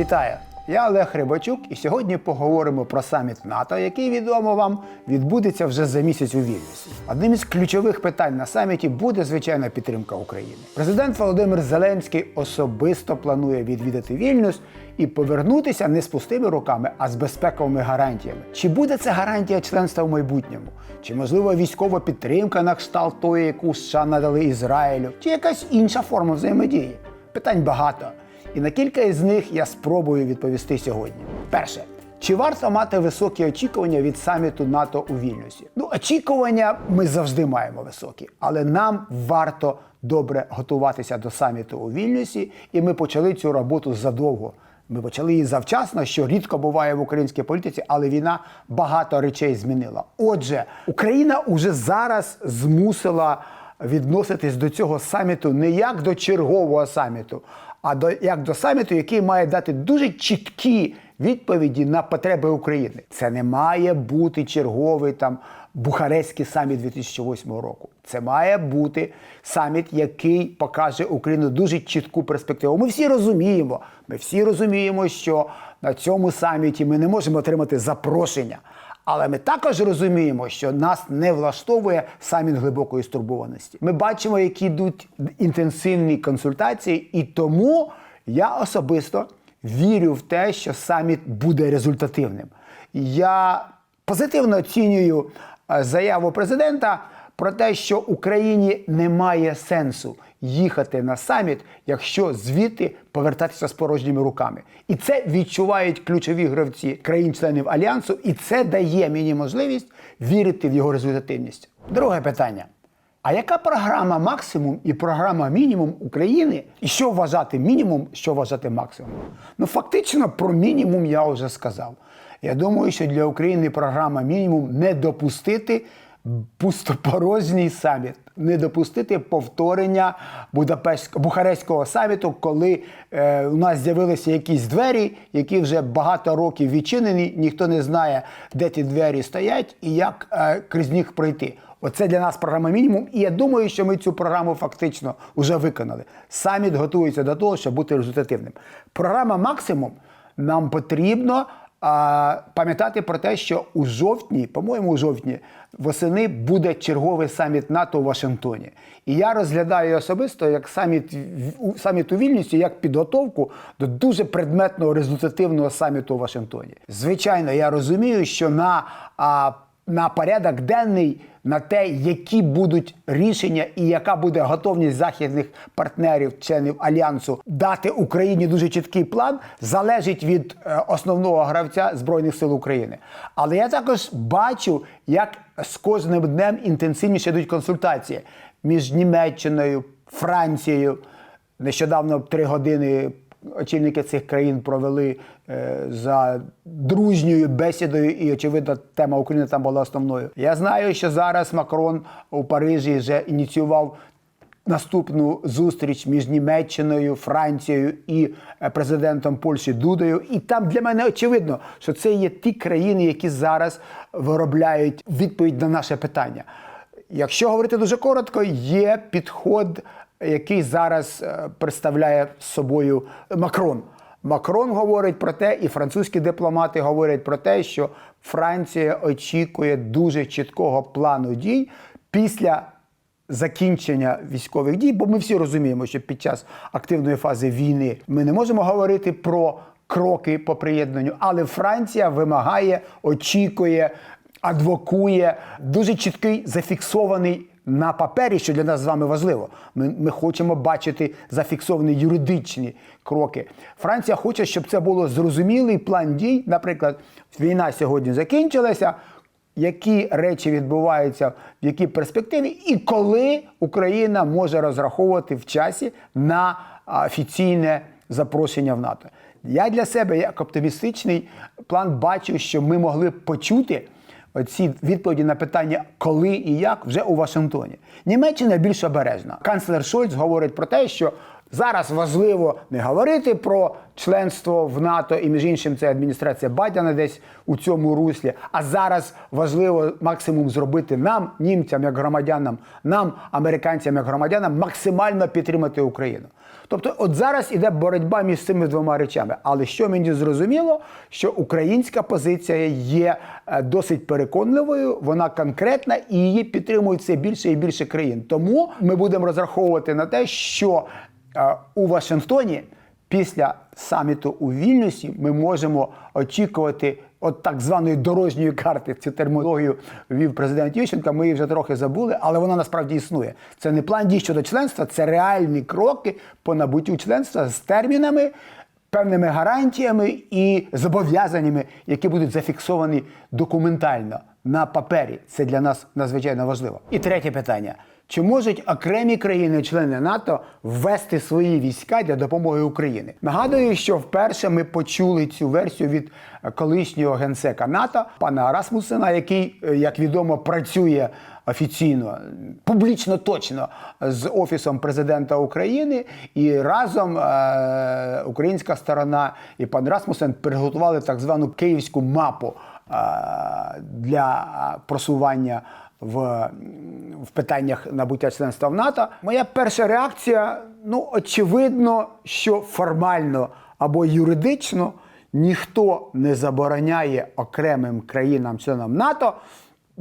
Вітаю! Я Олег Рибачук, і сьогодні поговоримо про саміт НАТО, який відомо вам відбудеться вже за місяць у Вільнюсі. Одним із ключових питань на саміті буде звичайна підтримка України. Президент Володимир Зеленський особисто планує відвідати Вільнюс і повернутися не з пустими руками, а з безпековими гарантіями. Чи буде це гарантія членства в майбутньому? Чи можливо військова підтримка на кшталт тої, яку США надали Ізраїлю, чи якась інша форма взаємодії? Питань багато. І на кілька із них я спробую відповісти сьогодні. Перше. Чи варто мати високі очікування від саміту НАТО у Вільнюсі? Ну, очікування ми завжди маємо високі, але нам варто добре готуватися до саміту у Вільнюсі, і ми почали цю роботу задовго. Ми почали її завчасно, що рідко буває в українській політиці, але війна багато речей змінила. Отже, Україна уже зараз змусила відноситись до цього саміту не як до чергового саміту, а до як до саміту, який має дати дуже чіткі відповіді на потреби України. Це не має бути черговий там Бухарестський саміт 2008 року. Це має бути саміт, який покаже Україну дуже чітку перспективу. Ми всі розуміємо. Ми всі розуміємо, що на цьому саміті ми не можемо отримати запрошення. Але ми також розуміємо, що нас не влаштовує саміт глибокої стурбованості. Ми бачимо, які йдуть інтенсивні консультації, і тому я особисто вірю в те, що саміт буде результативним. Я позитивно оцінюю е, заяву президента про те, що Україні немає сенсу їхати на саміт, якщо звідти повертатися з порожніми руками. І це відчувають ключові гравці країн-членів альянсу, і це дає мені можливість вірити в його результативність. Друге питання. А яка програма максимум і програма мінімум України? І що вважати мінімум, що вважати максимум? Ну фактично про мінімум я вже сказав. Я думаю, що для України програма мінімум не допустити пустопорожній саміт, не допустити повторення Бухарестського саміту, коли е, у нас з'явилися якісь двері, які вже багато років відчинені. Ніхто не знає, де ті двері стоять і як е, крізь них пройти. Оце для нас програма мінімум. І я думаю, що ми цю програму фактично вже виконали. Саміт готується до того, щоб бути результативним. Програма максимум нам потрібно а, пам'ятати про те, що у жовтні, по-моєму, у жовтні восени буде черговий саміт НАТО у Вашингтоні. І я розглядаю особисто як саміт, саміт у вільності, як підготовку до дуже предметного результативного саміту у Вашингтоні. Звичайно, я розумію, що на а, на порядок денний на те, які будуть рішення і яка буде готовність західних партнерів, членів альянсу дати Україні дуже чіткий план, залежить від е, основного гравця Збройних сил України. Але я також бачу, як з кожним днем інтенсивніше йдуть консультації між Німеччиною, Францією. Нещодавно три години очільники цих країн провели е, за дружньою бесідою, і очевидно, тема України там була основною. Я знаю, що зараз Макрон у Парижі вже ініціював. Наступну зустріч між Німеччиною, Францією і е, президентом Польщі Дудою. І там для мене очевидно, що це є ті країни, які зараз виробляють відповідь на наше питання. Якщо говорити дуже коротко, є підход, який зараз е, представляє собою Макрон. Макрон говорить про те, і французькі дипломати говорять про те, що Франція очікує дуже чіткого плану дій після закінчення військових дій, бо ми всі розуміємо, що під час активної фази війни ми не можемо говорити про кроки по приєднанню, але Франція вимагає, очікує, адвокує дуже чіткий зафіксований. На папері, що для нас з вами важливо, ми, ми хочемо бачити зафіксовані юридичні кроки. Франція хоче, щоб це було зрозумілий план дій. Наприклад, війна сьогодні закінчилася які речі відбуваються в якій перспективі, і коли Україна може розраховувати в часі на офіційне запрошення в НАТО. Я для себе, як оптимістичний план, бачу, що ми могли б почути оці відповіді на питання, коли і як вже у Вашингтоні. Німеччина більш обережна. Канцлер Шольц говорить про те, що Зараз важливо не говорити про членство в НАТО, і між іншим це адміністрація Байдена десь у цьому руслі. А зараз важливо максимум зробити нам, німцям як громадянам, нам, американцям як громадянам, максимально підтримати Україну. Тобто, от зараз іде боротьба між цими двома речами. Але що мені зрозуміло, що українська позиція є е, досить переконливою, вона конкретна і її підтримують все більше і більше країн. Тому ми будемо розраховувати на те, що е, у Вашингтоні після саміту у Вільнюсі ми можемо очікувати от так званої дорожньої карти. Цю термінологію ввів президент Ющенко. Ми її вже трохи забули, але вона насправді існує. Це не план дій щодо членства, це реальні кроки по набуттю членства з термінами. Певними гарантіями і зобов'язаннями, які будуть зафіксовані документально на папері. Це для нас надзвичайно важливо. І третє питання: чи можуть окремі країни-члени НАТО ввести свої війська для допомоги Україні? Нагадую, що вперше ми почули цю версію від е, колишнього генсека НАТО пана Расмусена, який, е, як відомо, працює офіційно, публічно точно з офісом президента України, і разом е, українська сторона і пан Расмусен приготували так звану київську мапу е, для просування в, в питаннях набуття членства в НАТО. Моя перша реакція: ну, очевидно, що формально або юридично ніхто не забороняє окремим країнам-членам НАТО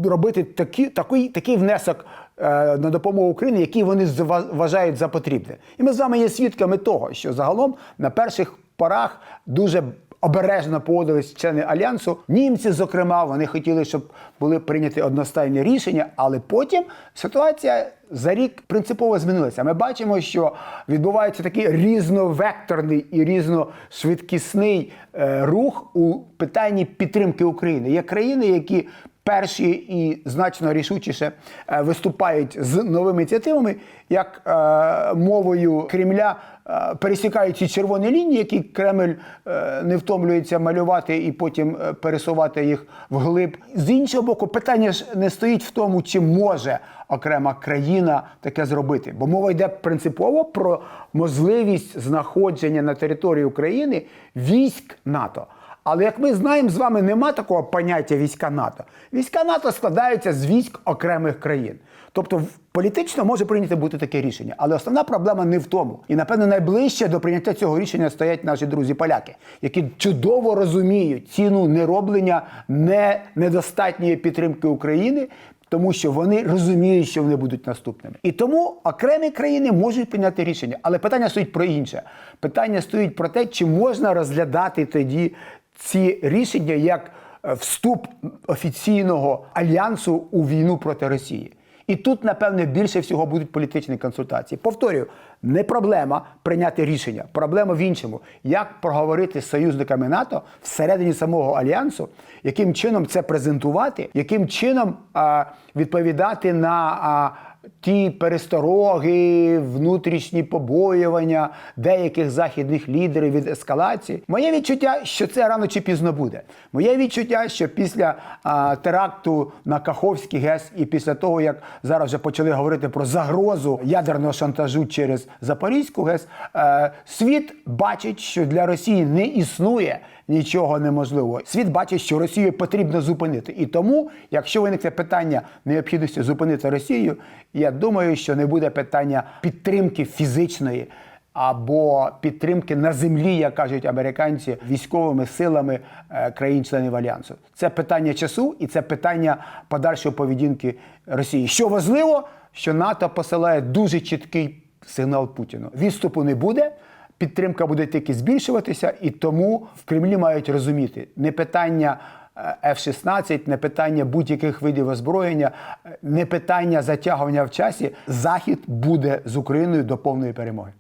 робити такі, такий, такий внесок е, на допомогу Україні, який вони вважають за потрібне. І ми з вами є свідками того, що загалом на перших порах дуже обережно поводились члени альянсу. Німці, зокрема, вони хотіли, щоб були прийняті одностайні рішення, але потім ситуація за рік принципово змінилася. Ми бачимо, що відбувається такий різновекторний і різношвидкісний е, рух у питанні підтримки України. Є країни, які перші і значно рішучіше е, виступають з новими ініціативами, як е, мовою Кремля е, пересікають ці червоні лінії, які Кремль не втомлюється малювати і потім пересувати їх вглиб. З іншого боку, питання ж не стоїть в тому, чи може окрема країна таке зробити, бо мова йде принципово про можливість знаходження на території України військ НАТО. Але як ми знаємо, з вами нема такого поняття війська НАТО. Війська НАТО складаються з військ окремих країн. Тобто політично може прийняти бути таке рішення. Але основна проблема не в тому. І напевно найближче до прийняття цього рішення стоять наші друзі-поляки, які чудово розуміють ціну нероблення не недостатньої підтримки України. Тому що вони розуміють, що вони будуть наступними. І тому окремі країни можуть прийняти рішення. Але питання стоїть про інше. Питання стоїть про те, чи можна розглядати тоді ці рішення як е, вступ офіційного альянсу у війну проти Росії. І тут, напевне, більше всього будуть політичні консультації. Повторюю, не проблема прийняти рішення. Проблема в іншому, як проговорити з союзниками НАТО всередині самого альянсу, яким чином це презентувати, яким чином а, відповідати на а, ті перестороги, внутрішні побоювання деяких західних лідерів від ескалації. Моє відчуття, що це рано чи пізно буде. Моє відчуття, що після а, теракту на Каховський ГЕС і після того, як зараз вже почали говорити про загрозу ядерного шантажу через Запорізьку ГЕС, е, світ бачить, що для Росії не існує нічого неможливого. Світ бачить, що Росію потрібно зупинити. І тому, якщо виникне питання необхідності зупинити Росію, я думаю, що не буде питання підтримки фізичної. Або підтримки на землі, як кажуть американці, військовими силами е, країн-членів альянсу. Це питання часу і це питання подальшої поведінки Росії. Що важливо, що НАТО посилає дуже чіткий сигнал Путіну. Відступу не буде. Підтримка буде тільки збільшуватися, і тому в Кремлі мають розуміти не питання е, F-16, не питання будь-яких видів озброєння, е, не питання затягування в часі. Захід буде з Україною до повної перемоги.